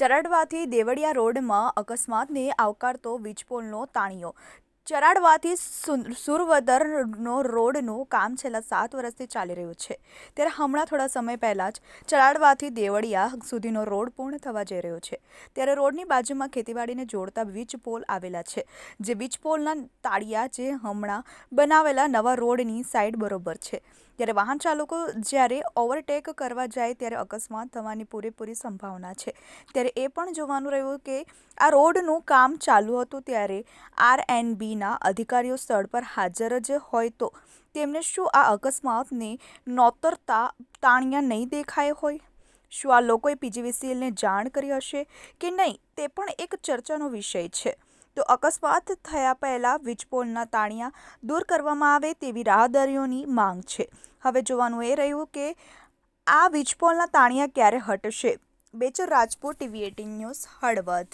ચરાડવાથી દેવળિયા રોડમાં અકસ્માતને આવકારતો વીજપોલનો તાણિયો. ચરાડવાથી સુરવદરનો રોડનું કામ છેલ્લા સાત વર્ષથી ચાલી રહ્યું છે. ત્યારે હમણાં થોડા સમય પહેલાં જ ચરાડવાથી દેવળિયા સુધીનો રોડ પૂર્ણ થવા જઈ રહ્યો છે. ત્યારે રોડની બાજુમાં ખેતીવાડીને જોડતા વીજ પોલ આવેલા છે. જે વીજ પોલના તાળિયા જે હમણાં બનાવેલા નવા રોડની સાઈડ બરોબર છે. ત્યારે વાહન ચાલકો જ્યારે ઓવરટેક કરવા જાય ત્યારે અકસ્માત થવાની પૂરેપૂરી સંભાવના છે. ત્યારે એ પણ જોવાનું રહ્યું કે આ રોડનું કામ ચાલુ હતું ત્યારે આર એન બીના અધિકારીઓ સ્થળ પર હાજર જ હોય તો તેમને શું આ અકસ્માતને નોતરતા તાણિયા નહીં દેખાય હોય? શું આ લોકોએ પીજીવીસીએલને જાણ કરી હશે કે નહીં? તે પણ એક ચર્ચાનો વિષય છે. તો અકસ્માત થયા પહેલાં વીજપોલના તાણિયા દૂર કરવામાં આવે તેવી રાહદારીઓની માંગ છે. હવે જોવાનું એ રહ્યું કે આ વીજપોલના તાણિયા ક્યારે હટશે? Bechar Rajput TV eighteen news Halvad.